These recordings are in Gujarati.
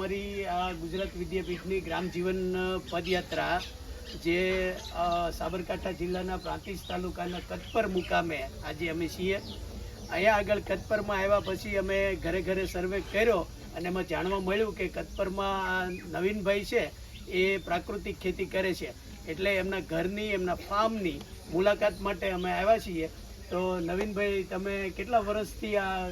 અમારી આ ગુજરાત વિદ્યાપીઠની ગ્રામ જીવન પદયાત્રા, જે સાબરકાંઠા જિલ્લાના પ્રાંતિજ તાલુકાના કતપર મુકામે આજે અમે છીએ. અહીંયા આગળ કતપરમાં આવ્યા પછી અમે ઘરે ઘરે સર્વે કર્યો અને એમાં જાણવા મળ્યું કે કતપરમાં નવીનભાઈ છે, એ પ્રાકૃતિક ખેતી કરે છે. એટલે એમના ઘરની, એમના ફાર્મની મુલાકાત માટે અમે આવ્યા છીએ. તો નવીનભાઈ, તમે કેટલા વર્ષથી આ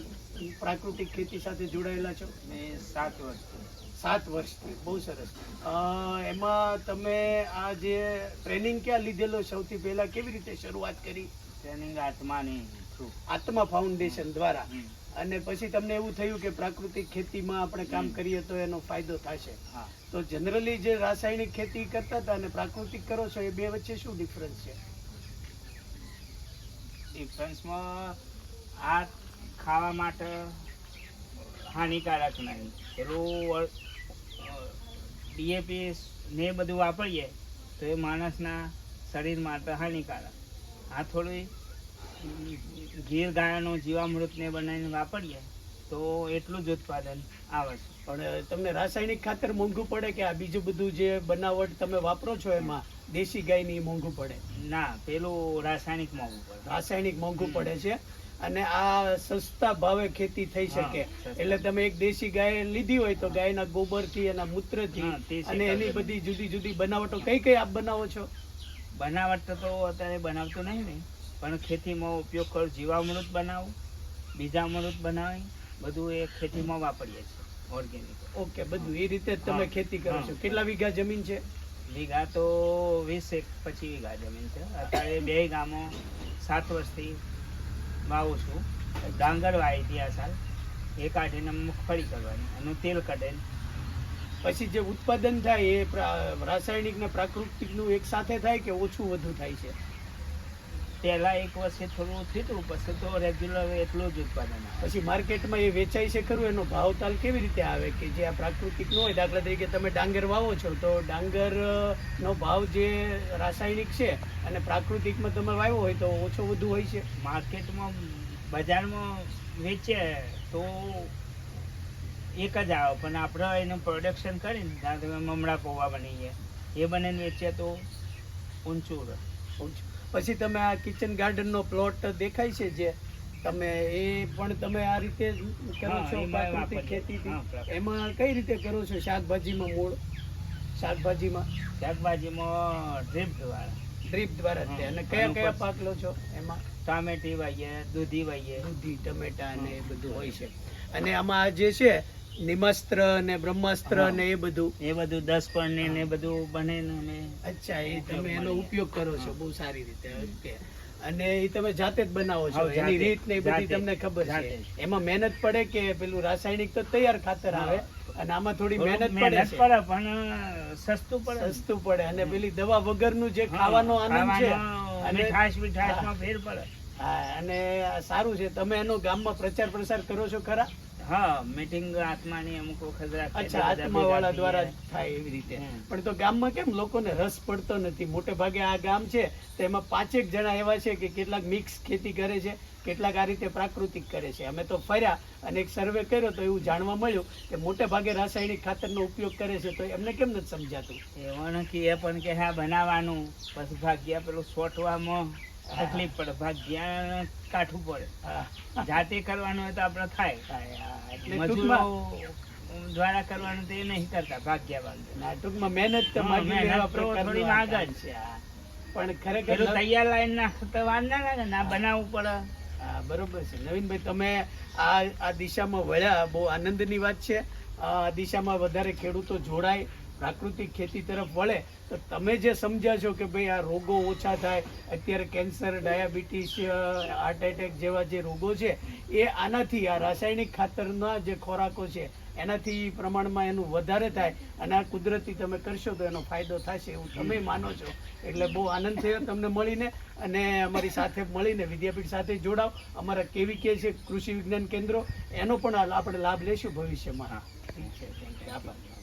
પ્રાકૃતિક ખેતી સાથે જોડાયેલા છો? મેં સાત વર્ષથી. સાત વર્ષથી બહુ સરસ. અ, એમાં તમે આ જે ટ્રેનિંગ ક્યાં લીધેલો સૌથી પહેલા? કેવી રીતે શરૂઆત કરી? ટ્રેનિંગ આત્માની આત્મા ફાઉન્ડેશન દ્વારા. અને પછી તમને એવું થયું કે પ્રાકૃતિક ખેતીમાં આપણે કામ કરીએ તો એનો ફાયદો થશે. તો જનરલી જે રાસાયણિક ખેતી કરતા હતા અને પ્રાકૃતિક કરો છો એ બે વચ્ચે શું ડિફરન્સ છે? ડિફરન્સમાં આ ખાવા માટે હાનિકારક નહીં. પેલું ડીએપી ને બધું વાપરીએ તો એ માણસના શરીર માટે હાનિકારક. આ થોડી ગીર ગાયનું જીવામૃતને બનાવીને વાપરીએ તો એટલું જ ઉત્પાદન આવે છે. પણ તમને રાસાયણિક ખાતર મોંઘું પડે કે આ બીજું બધું જે બનાવટ તમે વાપરો છો એમાં દેશી ગાયની મોંઘું પડે? ના પેલું રાસાયણિક મોંઘું પડે. રાસાયણિક મોંઘું પડે છે. અને આ સસ્તા ભાવે ખેતી થઈ શકે. એટલે તમે એક દેશી ગાય લીધી હોય તો ગાયના ગોબરથી એના મૂત્રથી અને એની બધું. જુદી જુદી બનાવટો કઈ કઈ આપ બનાવો છો? બનાવટ તો અત્યારે બનાવતો નહીં ને. પણ ખેતીમાં ઉપયોગ કરું જીવામૃત બનાવું બીજામૃત બનાવી બધું એ ખેતીમાં વાપરીએ છીએ ઓર્ગેનિક ઓકે બધું એ રીતે તમે ખેતી કરો છો. કેટલા વીઘા જમીન છે? વીઘા તો વીસ એક પચીસ વીઘા જમીન છે. અત્યારે બે ગામો સાત વર્ષથી વાવું છું. ડાંગર વાવી હતી સાલ. એ કાઢીને મગફળી કરવાની. એનું તેલ કાઢે પછી જે ઉત્પાદન થાય એ રાસાયણિક ને પ્રાકૃતિકનું એક સાથે થાય કે ઓછું વધુ થાય છે? પહેલા એક વર્ષે થોડું થયું પછી તો રેગ્યુલર એટલું જ ઉત્પાદન પછી માર્કેટમાં એ વેચાય છે ખરું એનો ભાવતાલ કેવી રીતે આવે કે જે આ પ્રાકૃતિક નો હોય દાખલા તરીકે તમે ડાંગર વાવો છો તો ડાંગર નો ભાવ જે રાસાયણિક છે અને પ્રાકૃતિકમાં તમે વાવ્યો હોય તો ઓછો વધુ હોય છે. માર્કેટમાં બજારમાં વેચે તો એક જ આવે પણ આપણે એનું પ્રોડક્શન કરીને ત્યાં તમે મમરા પૌવા બનાવીએ એ બને વેચીએ તો ઊંચું રહે. ઓછું. પછી તમે આ કિચન ગાર્ડન નો પ્લોટ દેખાય છે જે તમે એ પણ તમે આ રીતે કરો છો પ્રાકૃતિક ખેતીથી એમાં કઈ રીતે કરો છો શાકભાજીમાં મૂળ? શાકભાજીમાં? શાકભાજીમાં ડ્રીપ દ્વારા. ડ્રીપ દ્વારા જ અને કયા કયા પાક લો છો એમાં? ટામેટી વાઈએ દૂધી વાઈએ. દૂધી ટમેટા ને એ બધું હોય છે. અને આમાં જે છે નિમાસ્ત્ર ને બ્રહ્માસ્ત્ર ને એ બધું. એ બધું દસ પણ ને બધું બને ને અચ્છા એ તમે એનો ઉપયોગ કરો છો બહુ સારી રીતે ઓકે. અને એ તમે જાતે જ બનાવો છો એની રીત ને બધી તમને ખબર છે. એમાં મહેનત પડે કે પેલું રાસાયણિક તો તૈયાર ખાતર આવે અને આમાં થોડી મહેનત પડે પડે પણ સસ્તું પડે. સસ્તું પડે અને પેલી દવા વગરનું જે ખાવાનો આનંદ છે અને મીઠાશ મીઠાશમાં ફેર પડે. હા અને સારું છે. તમે એનો ગામમાં પ્રચાર પ્રસાર કરો છો ખરા? હા મીટિંગ આત્માની અમુક વખત અચ્છા તો આત્મા વાળા દ્વારા થાય એવી રીતે. પણ તો ગામમાં કેમ લોકોને રસ પડતો નથી? મોટે ભાગે આ ગામ છે તેમાં પાંચેક જણા એવા છે કે કેટલાક મિક્સ ખેતી કરે છે કેટલાક આ રીતે પ્રાકૃતિક કરે છે. અમે તો ફર્યા અને એક સર્વે કર્યો તો એવું જાણવા મળ્યું કે મોટે ભાગે રાસાયણિક ખાતરનો ઉપયોગ કરે છે તો એમને કેમ નથી સમજાતું? એવું નથી એ પણ કે હા બનાવવાનું. પછી ભાગ્યા પેલું સોટવામાં તકલીફ પડે. ભાગ્યા કાઠું પડે. જાતે કરવાનું હોય તો આપણે થાય. મજૂરો દ્વારા કરવાનું તો એ નહીં કરતા ભાગ્યા ભાગ્યા ટૂંકમાં મહેનત થોડી આ જ. છે પણ ખરેખર તૈયાર લાઈન ના તો ના લાગે ના બનાવવું પડે. બરોબર છે. નવીનભાઈ તમે આ આ દિશામાં વળ્યા બહુ આનંદની વાત છે. આ દિશામાં વધારે ખેડૂતો જોડાય. પ્રાકૃતિક ખેતી તરફ વળે તો તમે જે સમજ્યા છો કે ભાઈ આ રોગો ઓછા થાય અત્યારે કેન્સર ડાયાબિટીસ હાર્ટ એટેક જેવા જે રોગો છે એ આનાથી આ રાસાયણિક ખાતરના જે ખોરાકો છે એનાથી પ્રમાણમાં એનું વધારે થાય અને આ કુદરતી તમે કરશો તો એનો ફાયદો થશે એવું તમે માનો છો. એટલે બહુ આનંદ થયો તમને મળીને અને અમારી સાથે મળીને વિદ્યાપીઠ સાથે જોડાવ. અમારા કેવી કે છે કૃષિ વિજ્ઞાન કેન્દ્રો એનો પણ આપણે લાભ લેશું ભવિષ્યમાં. હા. ઠીક છે થેન્ક યુ આભાર.